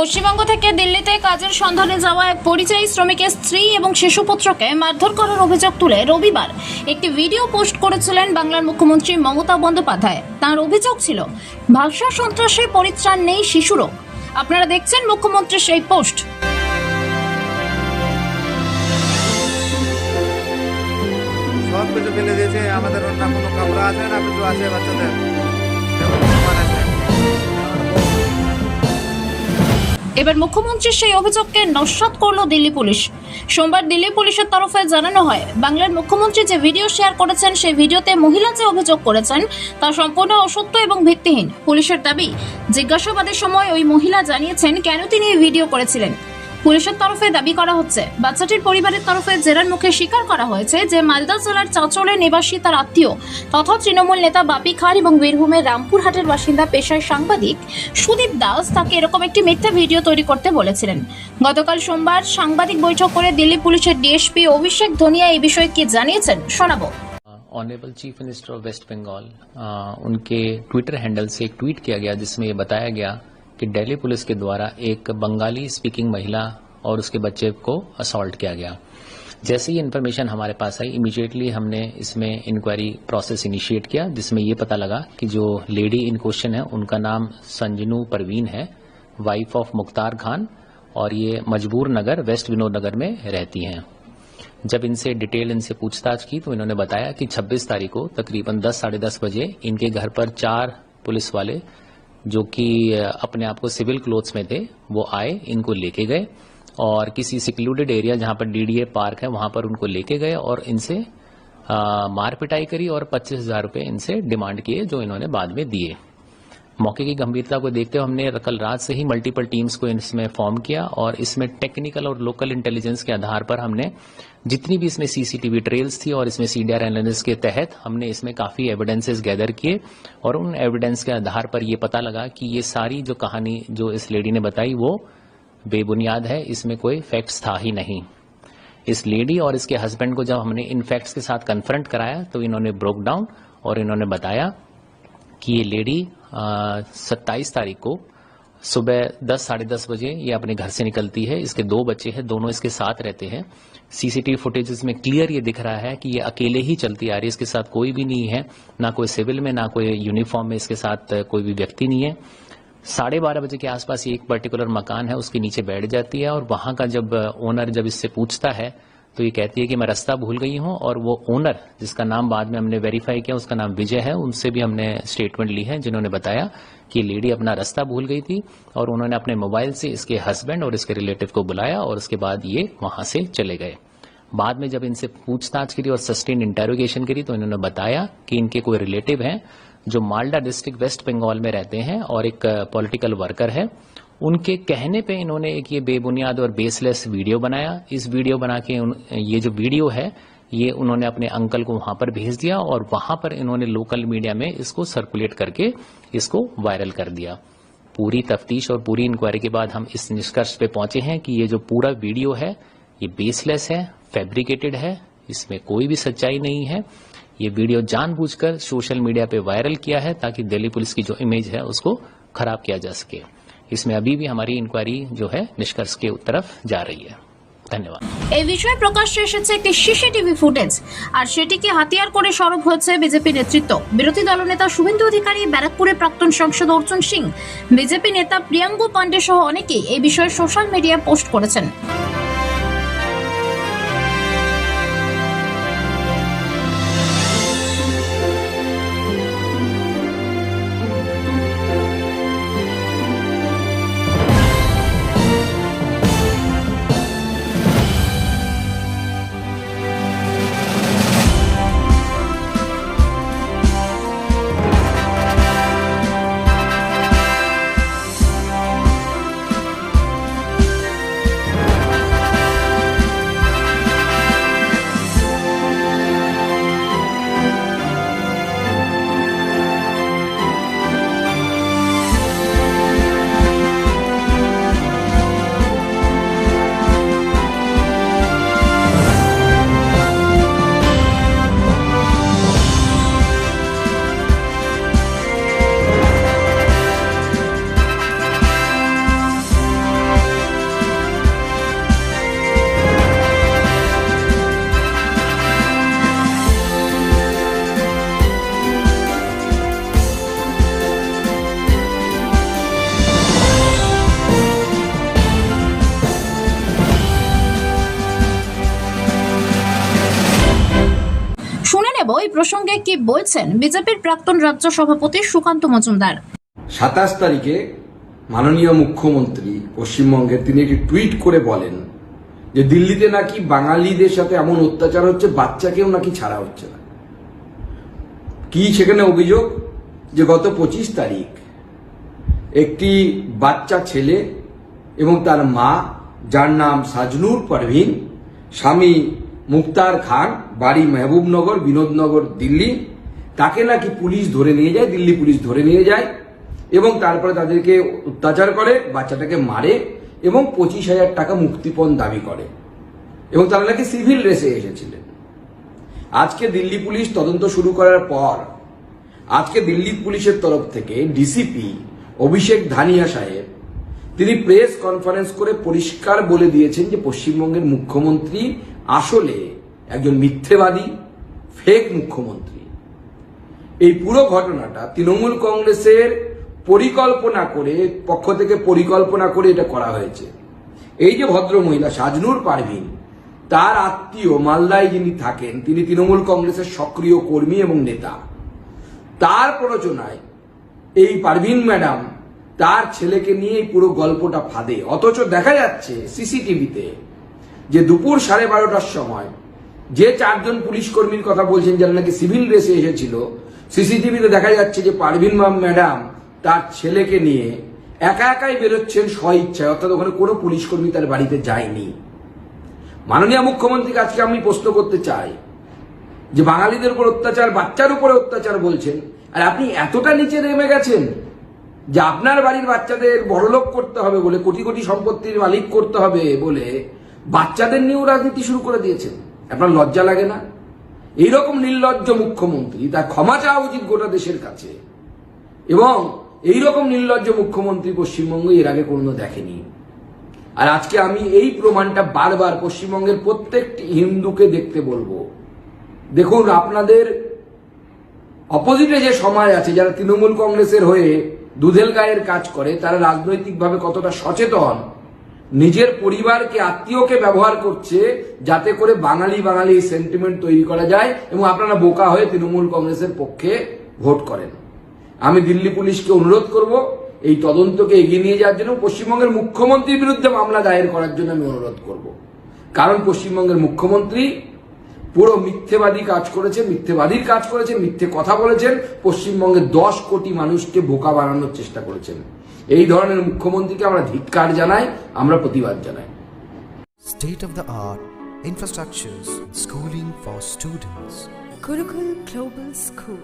পশ্চিমবঙ্গ থেকে দিল্লিতে কাজের সন্ধানে যাওয়া এক পরিযায়ী শ্রমিকের স্ত্রী এবং শিশুপুত্রকে মারধর করার অভিযোগ তুলে রবিবার একটি ভিডিও পোস্ট করেছিলেন বাংলার মুখ্যমন্ত্রী মমতা বন্দ্যোপাধ্যায়। তার অভিযোগ ছিল, ভাষা সন্ত্রাসে পরিত্রাণ নেই শিশুরও আপনারা দেখছেন মুখ্যমন্ত্রীর সেই পোস্ট। সব কিছু ফেলে দিয়েছে, আমাদের না কোনো আছে না কিছু আছে বাচ্চাদের? এবার মুখ্যমন্ত্রীর সেই অভিযোগকে নস্বাত করল দিল্লি পুলিশ। সোমবার দিল্লি পুলিশের তরফে জানানো হয়, বাংলার মুখ্যমন্ত্রী যে ভিডিও শেয়ার করেছেন, সেই ভিডিওতে মহিলা যে অভিযোগ করেছেন, তা সম্পূর্ণ অসত্য এবং ভিত্তিহীন। পুলিশের দাবি, জিজ্ঞাসাবাদের সময় ওই মহিলা জানিয়েছেন, কেন তিনি এই ভিডিও করেছিলেন? পুলিশের তরফে দাবি করা হচ্ছে বাচ্চাটির পরিবারের তরফে জেরার মুখে স্বীকার করা হয়েছে যে মালদা জেলার চাঁচলের নিবাসী তার আত্মীয় তথা তৃণমূল নেতা বাপি খান এবং বীরভূমের রামপুরহাটের বাসিন্দা পেশায় সাংবাদিক সুদীপ দাস তাকে এরকম একটি মিথ্যা ভিডিও তৈরি করতে বলেছিলেন গতকাল সোমবার সাংবাদিক বৈঠক করে দিল্লি পুলিশের ডিএসপি অভিষেক ধনিয়া এই বিষয়ে কি জানিয়েছেন শোনাবো honourable chief minister of west Bengal uh, उनके ट्विटर हैंडल से एक ट्वीट किया गया जिसमें ये बताया गया कि दिल्ली पुलिस के द्वारा एक बंगाली स्पीकिंग महिला और उसके बच्चे को असॉल्ट किया गया। जैसे ही इन्फॉर्मेशन हमारे पास आई इमीडिएटली हमने इसमें इंक्वायरी प्रोसेस इनिशिएट किया, जिसमें ये पता लगा कि जो लेडी इन क्वेश्चन है, उनका नाम संजनू परवीन है वाइफ ऑफ़ मुख्तार खान, और ये मजबूर नगर वेस्ट विनोद नगर में रहती हैं। जब इनसे डिटेल इनसे पूछताछ की तो इन्होंने बताया कि 26 तारीख को तकरीबन 10 साढ़े दस बजे इनके घर पर चार पुलिस वाले जो कि अपने आप को सिविल क्लोथ्स में थे, वो आए, इनको लेके गए और किसी सिक्लूडेड एरिया जहाँ पर डीडीए पार्क है, वहाँ पर उनको लेके गए और इनसे मार पिटाई करी और पच्चीस हज़ार रुपये इनसे डिमांड किए जो इन्होंने बाद में दिए। मौके की गंभीरता को देखते हुए हमने कल रात से ही मल्टीपल टीम्स को इसमें फॉर्म किया और इसमें टेक्निकल और लोकल इंटेलिजेंस के आधार पर हमने जितनी भी इसमें सीसीटीवी ट्रेल्स थी और इसमें सीडीआर एनालिसिस के तहत हमने इसमें काफ़ी एविडेंसेस गैदर किए और उन एविडेंस के आधार पर यह पता लगा कि ये सारी जो कहानी जो इस लेडी ने बताई वो बेबुनियाद है, इसमें कोई फैक्ट्स था ही नहीं। इस लेडी और इसके हस्बैंड को जब हमने इन फैक्ट्स के साथ कन्फ्रंट कराया तो इन्होंने ब्रोक डाउन और इन्होंने बताया कि ये लेडी सत्ताईस तारीख को सुबह दस, साढ़े दस बजे ये अपने घर से निकलती है। इसके दो बच्चे हैं, दोनों इसके साथ रहते हैं। सीसीटीवी फुटेजेस में क्लियर ये दिख रहा है कि ये अकेले ही चलती आ रही है। इसके साथ कोई भी नहीं है, ना कोई सिविल में, ना कोई यूनिफॉर्म में इसके साथ कोई भी व्यक्ति नहीं है। साढ़े बारह बजे के आसपास ये एक पर्टिकुलर मकान है, उसके नीचे बैठ जाती है और वहाँ का जब ओनर जब इससे पूछता है तो ये कहती है कि मैं रास्ता भूल गई हूँ और वो ओनर जिसका नाम बाद में हमने वेरीफाई किया, उसका नाम विजय है, उनसे भी हमने स्टेटमेंट ली है, जिन्होंने बताया कि लेडी अपना रास्ता भूल गई थी और उन्होंने अपने मोबाइल से इसके हस्बैंड और इसके रिलेटिव को बुलाया और उसके बाद ये वहाँ से चले गए। बाद में जब इनसे पूछताछ करी और सस्टेन इंटेरोगेशन करी तो इन्होंने बताया कि इनके कोई रिलेटिव हैं जो मालडा डिस्ट्रिक्ट वेस्ट बंगाल में रहते हैं और एक पॉलिटिकल वर्कर है उनके कहने पे इन्होंने एक ये बेबुनियाद और बेसलेस वीडियो बनाया। इस वीडियो बना के ये जो वीडियो है, ये उन्होंने अपने अंकल को वहाँ पर भेज दिया और वहाँ पर इन्होंने लोकल मीडिया में इसको सर्कुलेट करके इसको वायरल कर दिया। पूरी तफ्तीश और पूरी इंक्वायरी के बाद हम इस निष्कर्ष पे पहुँचे हैं कि ये जो पूरा वीडियो है, ये बेसलेस है फैब्रिकेटेड है, इसमें कोई भी सच्चाई नहीं है। ये वीडियो जानबूझकर सोशल मीडिया पे वायरल किया है ताकि दिल्ली पुलिस की जो इमेज है उसको खराब किया जा सके। इसमें अभी भी हमारी इंक्वायरी जो है निष्कर्ष के तरफ जा रही है धन्यवाद এই বিষয়ে প্রকাশ্যে এসেছে একটি সিসিটিভি ফুটেজ আর সেটিকে হাতিয়ার করে সরব হয়েছে বিজেপি নেতৃত্ব বিরোধী দলনেতা শুভেন্দু অধিকারী ব্যারাকপুরের প্রাক্তন সাংসদ অর্জুন সিং বিজেপি নেতা প্রিয়াঙ্গু পান্ডে সহ অনেকেই এই বিষয়ে সোশ্যাল মিডিয়ায় পোস্ট করেছেন জানাব, এই প্রসঙ্গে কি বলছেন বিজেপির প্রাক্তন রাজ্য সভাপতি সুকান্ত মজুমদার? সাতাশ তারিখে মাননীয় মুখ্যমন্ত্রী পশ্চিমবঙ্গের তিনি একটি টুইট করে বলেন যে দিল্লিতে নাকি বাঙালিদের সাথে এমন অত্যাচার হচ্ছে, বাচ্চাকেও নাকি ছাড়া হচ্ছে না। কি সেখানে অভিযোগ? যে গত পঁচিশ তারিখ একটি বাচ্চা ছেলে এবং তার মা, যার নাম সাজনুর পারভিন, স্বামী মুক্তার খান বাড়ি মেহবুবনগর, বিনোদনগর, দিল্লি। তাকে নাকি পুলিশ ধরে নিয়ে যায়, দিল্লি পুলিশ ধরে নিয়ে যায় এবং তারপরে তাদেরকে অত্যাচার করে, বাচ্চাটাকে মারে এবং পঁচিশ হাজার টাকা মুক্তিপণ দাবি করে। এবং তারা নাকি সিভিল রেসে এসেছিলেন। আজকে দিল্লি পুলিশ তদন্ত শুরু করার পর, আজকে দিল্লি পুলিশের তরফ থেকে ডিসিপি অভিষেক ধানিয়া সাহেব, তিনি প্রেস কনফারেন্স করে পরিষ্কার বলে দিয়েছেন যে পশ্চিমবঙ্গের মুখ্যমন্ত্রী আসলে একজন মিথ্যেবাদী ফেক মুখ্যমন্ত্রী। এই পুরো ঘটনাটা তৃণমূল কংগ্রেসের পরিকল্পনা করে, পক্ষ থেকে পরিকল্পনা করে এটা করা হয়েছে। এই যে ভদ্র মহিলা সাজনুর পারভিন, তার আত্মীয় মালদায় যিনি থাকেন, তিনি তৃণমূল কংগ্রেসের সক্রিয় কর্মী এবং নেতা। তার প্ররোচনায় এই পারভিন ম্যাডাম তার ছেলেকে নিয়ে পুরো গল্পটা ফাঁদে। অথচ দেখা যাচ্ছে সিসিটিভিতে যে দুপুর সাড়ে বারোটার সময় যে চারজন পুলিশ কর্মীর কথা বলছেন যারা নাকি সিভিল ড্রেসে এসেছিল, সিসিটিভিতে দেখা যাচ্ছে যে পারভিন মাম ম্যাডাম তার ছেলেকে নিয়ে একা একাই বেরোচ্ছেন স্ব ইচ্ছায় অর্থাৎ ওখানে কোনো পুলিশ কর্মী তার বাড়িতে যায়নি। মাননীয় মুখ্যমন্ত্রীকে আজকে আমি প্রশ্ন করতে চাই যে বাঙালিদের উপর অত্যাচার, বাচ্চার উপরে অত্যাচার বলছেন, আর আপনি এতটা নিচে নেমে গেছেন যে আপনার বাড়ির বাচ্চাদের বড়লোক করতে হবে বলে, কোটি কোটি সম্পত্তির মালিক করতে হবে বলে বাচ্চাদের নিয়েও রাজনীতি শুরু করে দিয়েছেন। আপনার লজ্জা লাগে না? এইরকম নির্লজ্জ মুখ্যমন্ত্রী, তার ক্ষমা চাওয়া উচিত গোটা দেশের কাছে। এবং এইরকম নির্লজ্জ মুখ্যমন্ত্রী পশ্চিমবঙ্গ এর আগে কোনো দেখেনি। আর আজকে আমি এই প্রমাণটা বারবার পশ্চিমবঙ্গের প্রত্যেকটি হিন্দুকে দেখতে বলব। দেখুন, আপনাদের অপোজিটে যে সমাজ আছে, যারা তৃণমূল কংগ্রেসের হয়ে দুধেল গায়ের কাজ করে, তারা রাজনৈতিকভাবে কতটা সচেতন নিজের পরিবারকে, আত্মীয়কে ব্যবহার করছে যাতে করে বাঙালি বাঙালি সেন্টিমেন্ট তৈরি করা যায় এবং আপনারা বোকা হয়ে তৃণমূল কংগ্রেসের পক্ষে ভোট করেন। আমি দিল্লি পুলিশকে অনুরোধ করব এই তদন্তকে এগিয়ে নিয়ে যাওয়ার জন্য পশ্চিমবঙ্গের মুখ্যমন্ত্রীর বিরুদ্ধে মামলা দায়ের করার জন্য আমি অনুরোধ করব। কারণ পশ্চিমবঙ্গের মুখ্যমন্ত্রী পুরো মিথ্যেবাদী কাজ করেছে, মিথ্যেবাদীর কাজ করেছে, মিথ্যে কথা বলেছেন, পশ্চিমবঙ্গের দশ কোটি মানুষকে বোকা বানানোর চেষ্টা করেছেন। এই ধরনের মুখ্যমন্ত্রীকে আমরা ধিক্কার জানাই আমরা প্রতিবাদ জানাই। State of the art infrastructure schooling for students Gurukul global school